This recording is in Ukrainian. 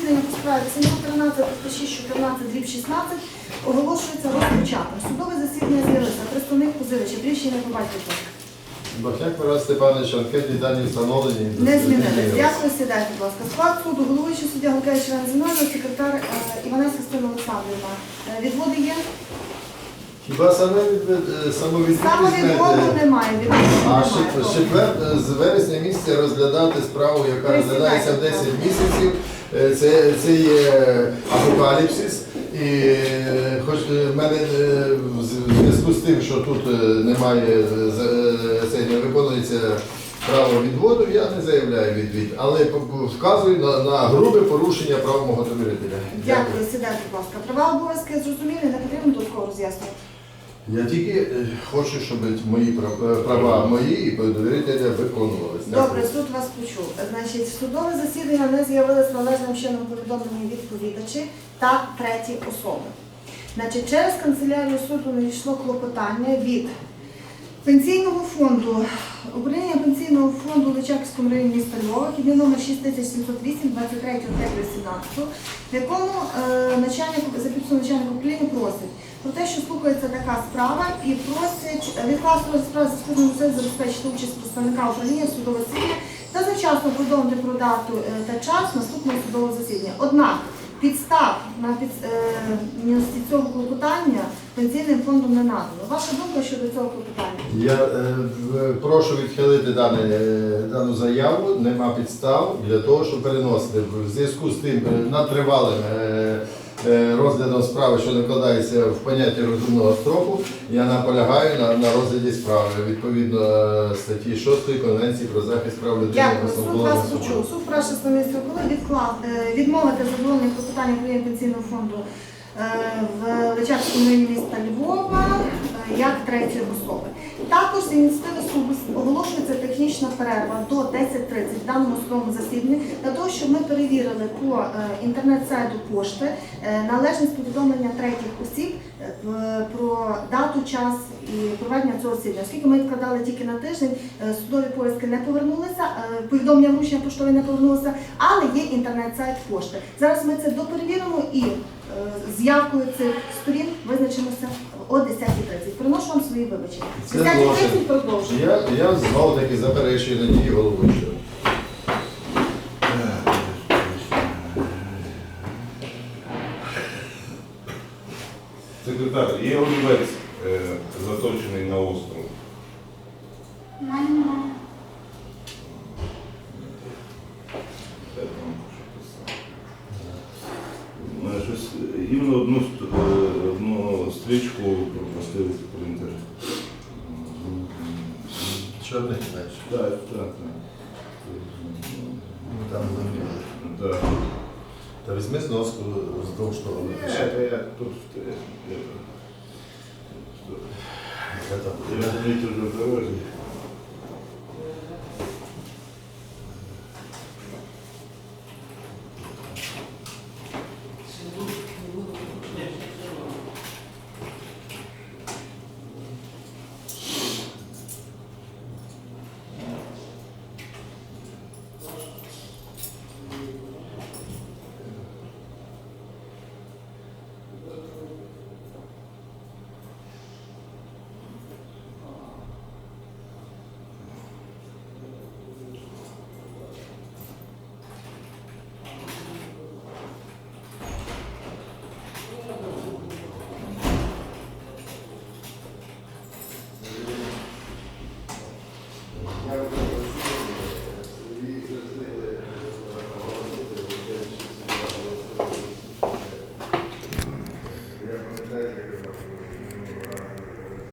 справі 713 6 14 дріб 16 оголошується розпочатим. Судове засідання з'явилося. Представник позивача. Рішення по батьку. Бахняк Тарас Степанович, анкетні дані встановлені. Не змінили. Дякую, сідайте, будь ласка. Склад суду, головуючий суддя Гулкевич Іван Зінович, секретар е, Іванець Христина Олександрівна. Е, Відводи є? Хіба саме е, Самовідводу немає. А ще четвер- з вересня місяця розглядати справу, яка розглядається в 10 місяців. Е, Це, це є апокаліпсис. І е, хоч е, в мене е, в зв'язку з тим, що тут е, немає е, е, це не виконується право відводу, я не заявляю відвід, але вказую на, на грубе порушення прав мого довірителя. Дякую, сідайте, будь ласка. Права обов'язки зрозумілі, не потрібно додатково роз'яснювати. Я тільки е, хочу, щоб мої права, права мої і довірителя виконувалися. Добре, суд вас почув. Значить, судове засідання не з'явилось належним чином повідомлені відповідачі та треті особи. Значить, через канцелярію суду надійшло клопотання від пенсійного фонду, управління пенсійного фонду Личаківському районі міста Львова, кібі номер 6708 23 18, в якому е, начальник за підписом начальника управління просить про те, що слухається така справа, і просить відкласти справи за спільним усиль забезпечити участь представника управління в судове засідання та завчасно повідомити про дату е, та час наступного судового засідання. Однак підстав на підставності цього клопотання пенсійним фондом не надано. Ваша думка щодо цього клопотання? Я е, прошу відхилити дане, е, дану заяву. Нема підстав для того, щоб переносити в зв'язку з тим е, надтривалим е, е, розглядом справи, що накладається в поняття розумного строку. Я наполягаю на, на розгляді справи відповідно е, статті 6 Конвенції про захист прав людини. Дякую. Суд вас почув. Суд прошу становиться, коли відклав е, відмовити задоволення питання управління пенсійного фонду е, в Личакському міста Львова е, як третьої особи. Також з ініціативи суду оголошується технічна перерва до 10.30 в даному судовому засіданні для того, щоб ми перевірили по е, інтернет-сайту пошти е, належність повідомлення третіх осіб е, про дату, час і проведення цього засідання. Оскільки ми відкладали тільки на тиждень, судові повістки не повернулися, повідомлення вручення поштові не повернулося, але є інтернет-сайт пошти. Зараз ми це доперевіримо і е, з явкою цих сторін визначимося о 10.30. Приношу вам свої вибачення. Це 10.30 злочин. продовжуємо. Я, я знову таки заперечую на дії головуючого. Секретар, є олівець е, заточений на остров. Де там що писав? У мене щось іменно одну, ст- стрічку пропустив принтер. Чорний знаєш. Так, так, так. Там Так. Та візьми зноску вздовж того. напиши. Е, я тут е, Я там. я розумію, вже в дорозі.